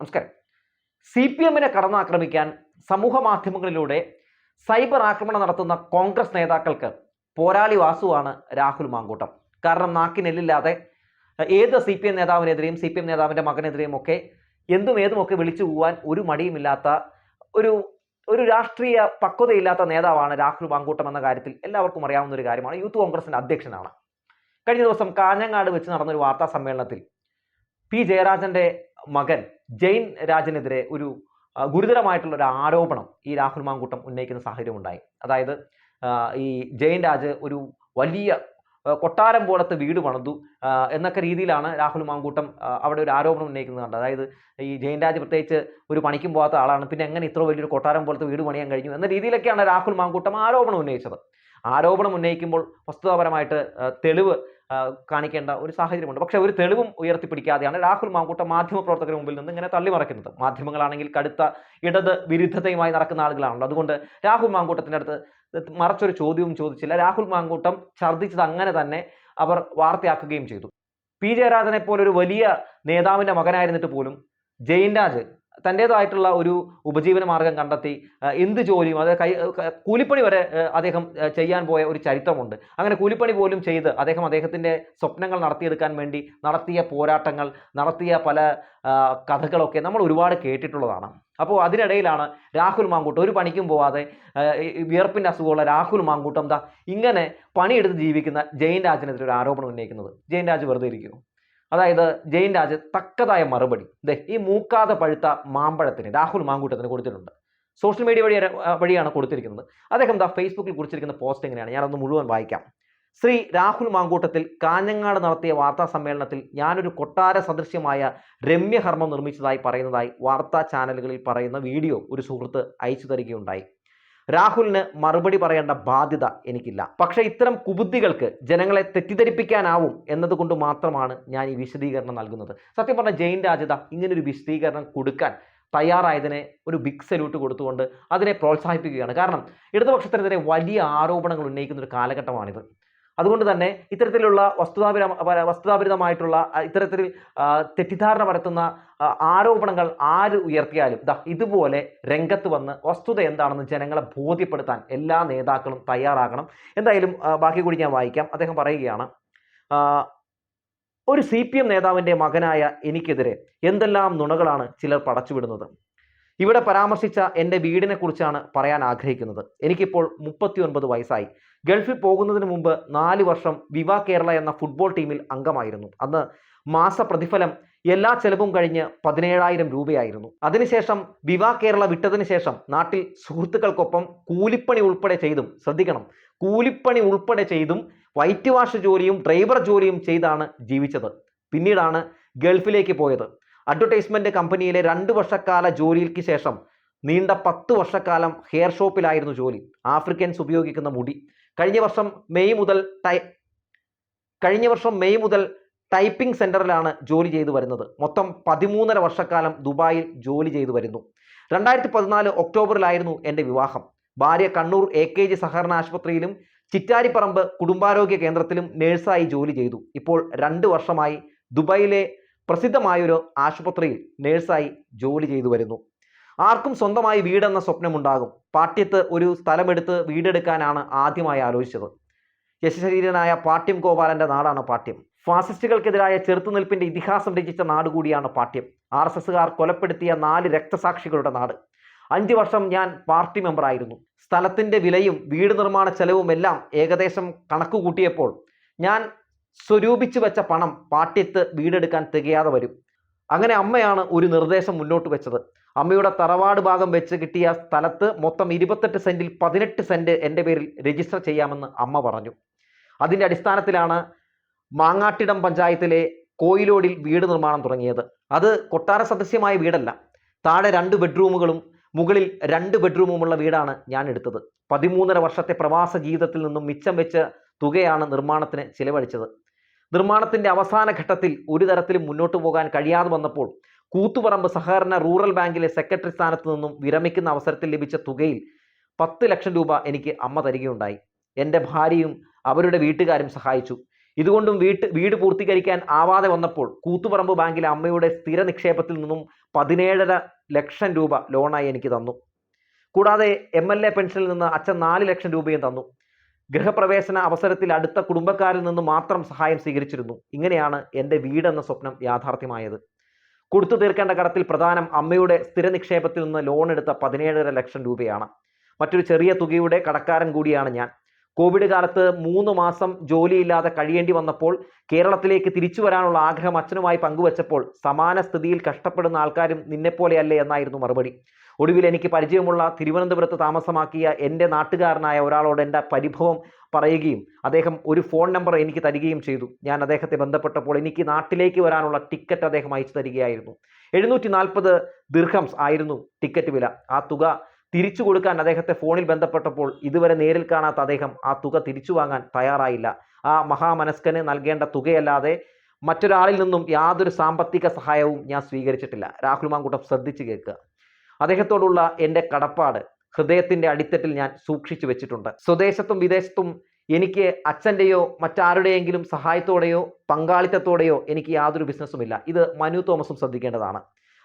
നമസ്കാരം. C P എമ്മിനെ കടന്നാക്രമിക്കാൻ സമൂഹ മാധ്യമങ്ങളിലൂടെ സൈബർ ആക്രമണം നടത്തുന്ന കോൺഗ്രസ് നേതാക്കൾക്ക് പോരാളി വാസുവാണ് രാഹുൽ മാങ്കൂട്ടം. കാരണം നാക്കിനെല്ലില്ലാതെ ഏത് സി പി എം നേതാവിനെതിരെയും സി പി എം നേതാവിന്റെ മകനെതിരെയും ഒക്കെ എന്തും ഏതും ഒക്കെ വിളിച്ചു പോവാൻ ഒരു മടിയുമില്ലാത്ത ഒരു ഒരു രാഷ്ട്രീയ പക്വതയില്ലാത്ത നേതാവാണ് രാഹുൽ മാങ്കൂട്ടം എന്ന കാര്യത്തിൽ എല്ലാവർക്കും അറിയാവുന്ന ഒരു കാര്യമാണ്. യൂത്ത് കോൺഗ്രസിന്റെ അധ്യക്ഷനാണ്. കഴിഞ്ഞ ദിവസം കാഞ്ഞങ്ങാട് വെച്ച് നടന്നൊരു വാർത്താ സമ്മേളനത്തിൽ പി ജയരാജന്റെ മകൻ ജെയിൻ രാജനെതിരെ ഒരു ഗുരുതരമായിട്ടുള്ള ഒരു ആരോപണം ഈ രാഹുൽ മാങ്കൂട്ടം ഉന്നയിക്കുന്ന സാഹചര്യം ഉണ്ടായി അതായത് ഈ ജെയിൻ രാജ് ഒരു വലിയ കൊട്ടാരം പോലത്തെ വീട് പണിതു. എന്നൊക്കെ രീതിയിലാണ് രാഹുൽ മാങ്കൂട്ടം അവിടെ ഒരു ആരോപണം ഉന്നയിക്കുന്നത് കണ്ടത്. അതായത് ഈ ജെയിൻ രാജ് പ്രത്യേകിച്ച് ഒരു പണിക്കും പോകാത്ത ആളാണ്. പിന്നെ എങ്ങനെ ഇത്ര വലിയൊരു കൊട്ടാരം പോലത്തെ വീട് പണിയാൻ കഴിഞ്ഞു? എന്ന രീതിയിലൊക്കെയാണ് രാഹുൽ മാങ്കൂട്ടം ആരോപണം ഉന്നയിച്ചത്. ആരോപണം ഉന്നയിക്കുമ്പോൾ വസ്തുതാപരമായിട്ട് തെളിവ് കാണിക്കേണ്ട ഒരു സാഹചര്യമുണ്ട്. പക്ഷേ ഒരു തെളിവും ഉയർത്തിപ്പിടിക്കാതെയാണ് രാഹുൽ മാങ്കൂട്ടം മാധ്യമപ്രവർത്തകരുടെ മുമ്പിൽ നിന്ന് ഇങ്ങനെ തള്ളിമറയ്ക്കുന്നത് മാധ്യമങ്ങളാണെങ്കിൽ കടുത്ത ഇടത് വിരുദ്ധതയുമായി നടക്കുന്ന ആളുകളാണല്ലോ. അതുകൊണ്ട് രാഹുൽ മാങ്കൂട്ടത്തിന്റെ അടുത്ത് മറച്ചൊരു ചോദ്യവും ചോദിച്ചില്ല. രാഹുൽ മാങ്കൂട്ടം ഛർദ്ദിച്ചത് അങ്ങനെ തന്നെ അവർ വാർത്തയാക്കുകയും ചെയ്തു. പി. ജയരാജനെ പോലെ ഒരു വലിയ നേതാവിന്റെ മകനായിരുന്നിട്ട് പോലും ജയിൻ രാജ് തന്റേതായിട്ടുള്ള ഒരു ഉപജീവന മാർഗം കണ്ടെത്തി എന്ത് ജോലിയും അത് കൈ കൂലിപ്പണി വരെ അദ്ദേഹം ചെയ്യാൻ പോയ ഒരു ചരിത്രമുണ്ട്. അങ്ങനെ കൂലിപ്പണി പോലും ചെയ്ത് അദ്ദേഹം അദ്ദേഹത്തിന്റെ സ്വപ്നങ്ങൾ നടത്തിയെടുക്കാൻ വേണ്ടി നടത്തിയ പോരാട്ടങ്ങൾ നടത്തിയ പല കഥകളൊക്കെ നമ്മൾ ഒരുപാട് കേട്ടിട്ടുള്ളതാണ്. അപ്പോൾ അതിനിടയിലാണ് രാഹുൽ മാങ്കൂട്ടം. ഒരു പണിക്കും പോവാതെ വിയർപ്പിന്റെ അസുഖമുള്ള രാഹുൽ മാങ്കൂട്ടം എന്താ ഇങ്ങനെ പണിയെടുത്ത് ജീവിക്കുന്ന ജയൻ രാജിനെതിരെ ഒരു ആരോപണം ഉന്നയിക്കുന്നത്. ജയൻ രാജ് വെറുതെ ഇരിക്കുമോ അതായത് ജയിൻ രാജ് തക്കതായ മറുപടി. ദേ ഈ മൂക്കാതെ പഴുത്ത മാമ്പഴത്തിന് രാഹുൽ മാങ്കൂട്ടത്തിന് കൊടുത്തിട്ടുണ്ട്. സോഷ്യൽ മീഡിയ വഴി വഴിയാണ് കൊടുത്തിരിക്കുന്നത്. അദ്ദേഹം ദാ ഫേസ്ബുക്കിൽ കുറിച്ചിരിക്കുന്ന പോസ്റ്റ് എങ്ങനെയാണ്? ഞാനൊന്ന് മുഴുവൻ വായിക്കാം. ശ്രീ രാഹുൽ മാങ്കൂട്ടത്തിൽ കാഞ്ഞങ്ങാട് നടത്തിയ വാർത്താ സമ്മേളനത്തിൽ ഞാനൊരു കൊട്ടാര സദൃശ്യമായ രമ്യഹർമ്മം നിർമ്മിച്ചതായി പറയുന്നതായി വാർത്താ ചാനലുകളിൽ പറയുന്ന വീഡിയോ ഒരു സുഹൃത്ത് അയച്ചു തരികയുണ്ടായി. രാഹുലിന് മറുപടി പറയേണ്ട ബാധ്യത എനിക്കില്ല. പക്ഷേ ഇത്തരം കുബുദ്ധികൾക്ക് ജനങ്ങളെ തെറ്റിദ്ധരിപ്പിക്കാനാവും എന്നതുകൊണ്ട് മാത്രമാണ് ഞാൻ ഈ വിശദീകരണം നൽകുന്നത്. സത്യം പറഞ്ഞ ജയിൻ രാജത ഇങ്ങനൊരു വിശദീകരണം കൊടുക്കാൻ തയ്യാറായതിനെ ഒരു ബിഗ് സല്യൂട്ട് കൊടുത്തുകൊണ്ട് അതിനെ പ്രോത്സാഹിപ്പിക്കുകയാണ്. കാരണം ഇടതുപക്ഷത്തിനെതിരെ വലിയ ആരോപണങ്ങൾ ഉന്നയിക്കുന്ന ഒരു കാലഘട്ടമാണിത്. അതുകൊണ്ട് തന്നെ ഇത്തരത്തിലുള്ള വസ്തുതാപര വസ്തുതാപരിതമായിട്ടുള്ള ഇത്തരത്തിൽ തെറ്റിദ്ധാരണ പരത്തുന്ന ആരോപണങ്ങൾ ആര് ഉയർത്തിയാലും ദാ ഇതുപോലെ രംഗത്ത് വന്ന് വസ്തുത എന്താണെന്ന് ജനങ്ങളെ ബോധ്യപ്പെടുത്താൻ എല്ലാ നേതാക്കളും തയ്യാറാകണം. എന്തായാലും ബാക്കി കൂടി ഞാൻ വായിക്കാം. അദ്ദേഹം പറയുകയാണ് ഒരു സി പി എം നേതാവിന്റെ മകനായ എനിക്കെതിരെ എന്തെല്ലാം നുണകളാണ് ചിലർ പടച്ചുവിടുന്നത്? ഇവിടെ പരാമർശിച്ച എന്റെ വീടിനെ കുറിച്ചാണ് പറയാൻ ആഗ്രഹിക്കുന്നത്. എനിക്കിപ്പോൾ മുപ്പത്തിയൊൻപത് വയസ്സായി. ഗൾഫിൽ പോകുന്നതിന് മുമ്പ് നാല് വർഷം വിവ കേരള എന്ന ഫുട്ബോൾ ടീമിൽ അംഗമായിരുന്നു. അന്ന് മാസ പ്രതിഫലം എല്ലാ ചെലവും കഴിഞ്ഞ് പതിനേഴായിരം രൂപയായിരുന്നു. അതിനുശേഷം വിവ കേരള വിട്ടതിന് ശേഷം നാട്ടിൽ സുഹൃത്തുക്കൾക്കൊപ്പം കൂലിപ്പണി ഉൾപ്പെടെ ചെയ്തും ശ്രദ്ധിക്കണം. കൂലിപ്പണി ഉൾപ്പെടെ ചെയ്തും വൈറ്റ് വാഷ് ജോലിയും ഡ്രൈവർ ജോലിയും ചെയ്താണ് ജീവിച്ചത്. പിന്നീടാണ് ഗൾഫിലേക്ക് പോയത്. അഡ്വർടൈസ്മെന്റ് കമ്പനിയിലെ രണ്ട് വർഷക്കാല ജോലിക്ക് ശേഷം നീണ്ട പത്ത് വർഷക്കാലം ഹെയർ ഷോപ്പിലായിരുന്നു ജോലി. ആഫ്രിക്കൻസ് ഉപയോഗിക്കുന്ന മുടി. കഴിഞ്ഞ വർഷം മെയ് മുതൽ ടൈ കഴിഞ്ഞ വർഷം മെയ് മുതൽ ടൈപ്പിംഗ് സെന്ററിലാണ് ജോലി ചെയ്തു വരുന്നത്. മൊത്തം പതിമൂന്നര വർഷക്കാലം ദുബായിൽ ജോലി ചെയ്തു വരുന്നു. രണ്ടായിരത്തി പതിനാല് ഒക്ടോബറിലായിരുന്നു എന്റെ വിവാഹം. ഭാര്യ കണ്ണൂർ എ കെ ജി സഹകരണ ആശുപത്രിയിലും ചിറ്റാരിപ്പറമ്പ് കുടുംബാരോഗ്യ കേന്ദ്രത്തിലും നേഴ്സായി ജോലി ചെയ്തു. ഇപ്പോൾ രണ്ട് വർഷമായി ദുബായിലെ പ്രസിദ്ധമായൊരു ആശുപത്രിയിൽ നേഴ്സായി ജോലി ചെയ്തു വരുന്നു. ആർക്കും സ്വന്തമായി വീടെന്ന സ്വപ്നമുണ്ടാകും. പാട്യത്ത് ഒരു സ്ഥലമെടുത്ത് വീടെടുക്കാനാണ് ആദ്യമായി ആലോചിച്ചത്. യശശരീരനായ പാട്യം ഗോപാലന്റെ നാടാണ് പാട്യം ഫാസിസ്റ്റുകൾക്കെതിരായ ചെറുത്തുനിൽപ്പിന്റെ ഇതിഹാസം രചിച്ച നാട് കൂടിയാണ് പാട്യം ആർ എസ് എസുകാർ കൊലപ്പെടുത്തിയ നാല് രക്തസാക്ഷികളുടെ നാട്. അഞ്ച് വർഷം ഞാൻ പാർട്ടി മെമ്പറായിരുന്നു. സ്ഥലത്തിന്റെ വിലയും വീട് നിർമ്മാണ ചെലവും എല്ലാം ഏകദേശം കണക്ക് കൂട്ടിയപ്പോൾ ഞാൻ സ്വരൂപിച്ചു വെച്ച പണം പാട്യത്ത് വീടെടുക്കാൻ തികയാതെ വരും. അങ്ങനെ അമ്മയാണ് ഒരു നിർദ്ദേശം മുന്നോട്ട് വെച്ചത്. അമ്മയുടെ തറവാട് ഭാഗം വെച്ച് കിട്ടിയ സ്ഥലത്ത് മൊത്തം ഇരുപത്തെട്ട് സെന്റിൽ പതിനെട്ട് സെന്റ് എന്റെ പേരിൽ രജിസ്റ്റർ ചെയ്യാമെന്ന് അമ്മ പറഞ്ഞു. അതിന്റെ അടിസ്ഥാനത്തിലാണ് മാങ്ങാട്ടിടം പഞ്ചായത്തിലെ കോയിലോടിൽ വീട് നിർമ്മാണം തുടങ്ങിയത്. അത് കൊട്ടാര സദസ്യമായ വീടല്ല. താഴെ രണ്ട് ബെഡ്റൂമുകളും മുകളിൽ രണ്ട് ബെഡ്റൂമുമുള്ള വീടാണ് ഞാൻ എടുത്തത്. പതിമൂന്നര വർഷത്തെ പ്രവാസ ജീവിതത്തിൽ നിന്നും മിച്ചം വെച്ച തുകയാണ് നിർമ്മാണത്തിന് ചിലവഴിച്ചത്. നിർമ്മാണത്തിന്റെ അവസാന ഘട്ടത്തിൽ ഒരു തരത്തിലും മുന്നോട്ട് പോകാൻ കഴിയാതെ വന്നപ്പോൾ കൂത്തുപറമ്പ് സഹകരണ റൂറൽ ബാങ്കിലെ സെക്രട്ടറി സ്ഥാനത്ത് നിന്നും വിരമിക്കുന്ന അവസരത്തിൽ ലഭിച്ച തുകയിൽ പത്ത് ലക്ഷം രൂപ എനിക്ക് അമ്മ തരികയുണ്ടായി. എന്റെ ഭാര്യയും അവരുടെ വീട്ടുകാരും സഹായിച്ചു. ഇതുകൊണ്ടും വീട്ട് വീട് പൂർത്തീകരിക്കാൻ ആവാതെ വന്നപ്പോൾ കൂത്തുപറമ്പ് ബാങ്കിലെ അമ്മയുടെ സ്ഥിര നിക്ഷേപത്തിൽ നിന്നും പതിനേഴര ലക്ഷം രൂപ ലോണായി എനിക്ക് തന്നു. കൂടാതെ എം എൽ എ പെൻഷനിൽ നിന്ന് അച്ഛൻ നാല് ലക്ഷം രൂപയും തന്നു. ഗൃഹപ്രവേശന അവസരത്തിൽ അടുത്ത കുടുംബക്കാരിൽ നിന്ന് മാത്രം സഹായം സ്വീകരിച്ചിരുന്നു. ഇങ്ങനെയാണ് എന്റെ വീടെന്ന സ്വപ്നം യാഥാർത്ഥ്യമായത്. കൊടുത്തു തീർക്കേണ്ട കടത്തിൽ പ്രധാനം അമ്മയുടെ സ്ഥിര നിക്ഷേപത്തിൽ നിന്ന് ലോൺ എടുത്ത പതിനേഴര ലക്ഷം രൂപയാണ്. മറ്റൊരു ചെറിയ തുകയുടെ കടക്കാരൻ കൂടിയാണ് ഞാൻ. കോവിഡ് കാലത്ത് മൂന്ന് മാസം ജോലിയില്ലാതെ കഴിയേണ്ടി വന്നപ്പോൾ കേരളത്തിലേക്ക് തിരിച്ചു വരാനുള്ള ആഗ്രഹം അച്ഛനുമായി പങ്കുവച്ചപ്പോൾ സമാന സ്ഥിതിയിൽ കഷ്ടപ്പെടുന്ന ആൾക്കാരും നിന്നെപ്പോലെയല്ലേ എന്നായിരുന്നു മറുപടി. ഒടുവിൽ എനിക്ക് പരിചയമുള്ള തിരുവനന്തപുരത്ത് താമസമാക്കിയ എന്റെ നാട്ടുകാരനായ ഒരാളോട് എന്റെ പരിഭവം പറയുകയും അദ്ദേഹം ഒരു ഫോൺ നമ്പർ എനിക്ക് തരികയും ചെയ്തു. ഞാൻ അദ്ദേഹത്തെ ബന്ധപ്പെട്ടപ്പോൾ എനിക്ക് നാട്ടിലേക്ക് വരാനുള്ള ടിക്കറ്റ് അദ്ദേഹം അയച്ചു തരികയായിരുന്നു. എഴുന്നൂറ്റി നാൽപ്പത് ദിർഹംസ് ആയിരുന്നു ടിക്കറ്റ് വില. ആ തുക തിരിച്ചു കൊടുക്കാൻ അദ്ദേഹത്തെ ഫോണിൽ ബന്ധപ്പെട്ടപ്പോൾ ഇതുവരെ നേരിൽ കാണാത്ത അദ്ദേഹം ആ തുക തിരിച്ചു വാങ്ങാൻ തയ്യാറായില്ല. ആ മഹാമനസ്കന് നൽകേണ്ട തുകയല്ലാതെ മറ്റൊരാളിൽ നിന്നും യാതൊരു സാമ്പത്തിക സഹായവും ഞാൻ സ്വീകരിച്ചിട്ടില്ല. രാഹുൽ മാങ്കൂട്ടം ശ്രദ്ധിച്ചു കേൾക്കുക. അദ്ദേഹത്തോടുള്ള എന്റെ കടപ്പാട് ഹൃദയത്തിന്റെ അടിത്തട്ടിൽ ഞാൻ സൂക്ഷിച്ചു വെച്ചിട്ടുണ്ട്. സ്വദേശത്തും വിദേശത്തും എനിക്ക് അച്ഛന്റെയോ മറ്റാരുടെയെങ്കിലും സഹായത്തോടെയോ പങ്കാളിത്തത്തോടെയോ എനിക്ക് യാതൊരു ബിസിനസ്സും ഇല്ല. ഇത് മനു തോമസും ശ്രദ്ധിക്കേണ്ടതാണ്.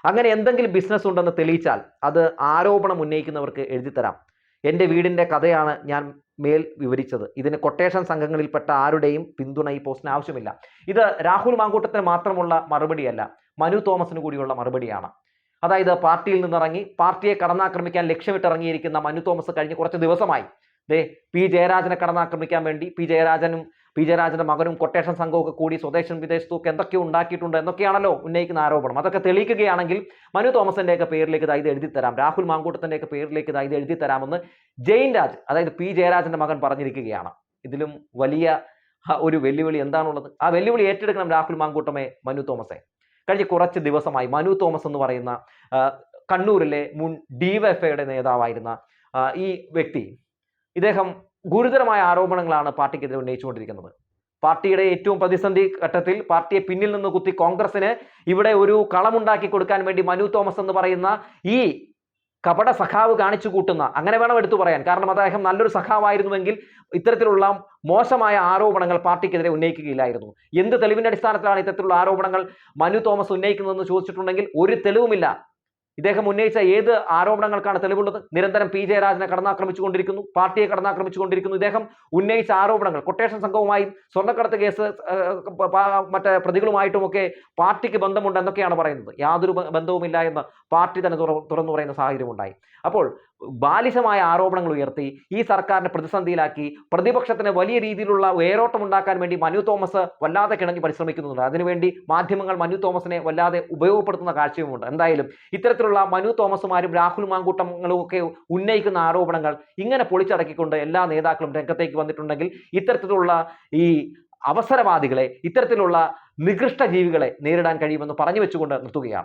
അങ്ങനെ എന്തെങ്കിലും ബിസിനസ് ഉണ്ടെന്ന് തെളിയിച്ചാൽ അത് ആരോപണം ഉന്നയിക്കുന്നവർക്ക് എഴുതിത്തരാം എന്റെ വീടിന്റെ കഥയാണ് ഞാൻ മേൽ വിവരിച്ചത്. ഇതിന് കൊട്ടേഷൻ സംഘങ്ങളിൽപ്പെട്ട ആരുടെയും പിന്തുണ ഈ പോസ്റ്റിന് ആവശ്യമില്ല. ഇത് രാഹുൽ മാങ്കൂട്ടത്തിന് മാത്രമുള്ള മറുപടിയല്ല മനു തോമസിന് കൂടിയുള്ള മറുപടിയാണ്. അതായത് പാർട്ടിയിൽ നിന്നിറങ്ങി പാർട്ടിയെ കടന്നാക്രമിക്കാൻ ലക്ഷ്യമിട്ടിറങ്ങിയിരിക്കുന്ന മനു തോമസ് കഴിഞ്ഞ കുറച്ച് ദിവസമായി. ദേ പി ജയരാജനെ കടന്നാക്രമിക്കാൻ വേണ്ടി പി ജയരാജനും പി ജയരാജന്റെ മകനും കൊട്ടേഷൻ സംഘമൊക്കെ കൂടി സ്വദേശം വിദേശത്തും ഒക്കെ എന്തൊക്കെയോ ഉണ്ടാക്കിയിട്ടുണ്ട് എന്നൊക്കെയാണല്ലോ ഉന്നയിക്കുന്ന ആരോപണം. അതൊക്കെ തെളിയിക്കുകയാണെങ്കിൽ മനു തോമസിന്റെ ഒക്കെ പേരിലേക്ക് ഇതായത് എഴുതി തരാം. രാഹുൽ മാങ്കൂട്ടത്തിന്റെ ഒക്കെ പേരിലേക്ക് ഇതായത് എഴുതി തരാമെന്ന് ജയിൻ രാജ് അതായത് പി ജയരാജന്റെ മകൻ പറഞ്ഞിരിക്കുകയാണ്. ഇതിലും വലിയ ഒരു വെല്ലുവിളി എന്താണുള്ളത്? ആ വെല്ലുവിളി ഏറ്റെടുക്കണം രാഹുൽ മാങ്കൂട്ടമേ മനു തോമസെ. കഴിഞ്ഞ കുറച്ച് ദിവസമായി മനു തോമസ് എന്ന് പറയുന്ന കണ്ണൂരിലെ മുൻ ഡിവൈഎഫ്ഐയുടെ നേതാവായിരുന്ന ഈ വ്യക്തി. ഇദ്ദേഹം ഗുരുതരമായ ആരോപണങ്ങളാണ് പാർട്ടിക്കെതിരെ ഉന്നയിച്ചുകൊണ്ടിരിക്കുന്നത്. പാർട്ടിയുടെ ഏറ്റവും പ്രതിസന്ധി ഘട്ടത്തിൽ പാർട്ടിയെ പിന്നിൽ നിന്ന് കുത്തി കോൺഗ്രസിന് ഇവിടെ ഒരു കളമുണ്ടാക്കി കൊടുക്കാൻ വേണ്ടി മനു തോമസ് എന്ന് പറയുന്ന ഈ കപട സഖാവ് കാണിച്ചു കൂട്ടുന്ന അങ്ങനെ വേണം എടുത്തു പറയാൻ. കാരണം അദ്ദേഹം നല്ലൊരു സഖാവായിരുന്നുവെങ്കിൽ ഇത്തരത്തിലുള്ള മോശമായ ആരോപണങ്ങൾ പാർട്ടിക്കെതിരെ ഉന്നയിക്കുകയില്ലായിരുന്നു. എന്ത് തെളിവിന്റെ അടിസ്ഥാനത്തിലാണ് ഇത്തരത്തിലുള്ള ആരോപണങ്ങൾ മനു തോമസ് ഉന്നയിക്കുന്നതെന്ന് ചോദിച്ചിട്ടുണ്ടെങ്കിൽ ഒരു തെളിവുമില്ല. ഇദ്ദേഹം ഉന്നയിച്ച ഏത് ആരോപണങ്ങൾക്കാണ് തെളിവുള്ളത്? നിരന്തരം പി. ജയരാജനെ കടന്നാക്രമിച്ചുകൊണ്ടിരിക്കുന്നു പാർട്ടിയെ കടന്നാക്രമിച്ചുകൊണ്ടിരിക്കുന്നു. ഇദ്ദേഹം ഉന്നയിച്ച ആരോപണങ്ങൾ കൊട്ടേഷൻ സംഘവുമായും സ്വർണക്കടത്ത് കേസ് മറ്റേ പ്രതികളുമായിട്ടുമൊക്കെ പാർട്ടിക്ക് ബന്ധമുണ്ട് എന്നൊക്കെയാണ് പറയുന്നത്. യാതൊരു ബന്ധവുമില്ല എന്ന് പാർട്ടി തന്നെ തുറന്നു പറയുന്ന സാഹചര്യം ഉണ്ടായി അപ്പോൾ ബാലിശമായ ആരോപണങ്ങൾ ഉയർത്തി ഈ സർക്കാരിനെ പ്രതിസന്ധിയിലാക്കി. പ്രതിപക്ഷത്തിന് വലിയ രീതിയിലുള്ള വേരോട്ടം ഉണ്ടാക്കാൻ വേണ്ടി മനു തോമസ് വല്ലാതെ കിണങ്ങി പരിശ്രമിക്കുന്നുണ്ട്. അതിനുവേണ്ടി മാധ്യമങ്ങൾ മനു തോമസിനെ വല്ലാതെ ഉപയോഗപ്പെടുത്തുന്ന കാഴ്ചയുമുണ്ട്. എന്തായാലും ഇത്തരത്തിലുള്ള മനു തോമസുമാരും രാഹുൽ മാങ്കൂട്ടങ്ങളും ഒക്കെ ഉന്നയിക്കുന്ന ആരോപണങ്ങൾ ഇങ്ങനെ പൊളിച്ചടക്കിക്കൊണ്ട് എല്ലാ നേതാക്കളും രംഗത്തേക്ക് വന്നിട്ടുണ്ടെങ്കിൽ ഇത്തരത്തിലുള്ള ഈ അവസരവാദികളെ ഇത്തരത്തിലുള്ള നികൃഷ്ട ജീവികളെ നേരിടാൻ കഴിയുമെന്ന് പറഞ്ഞു വെച്ചുകൊണ്ട് നിർത്തുകയാണ്.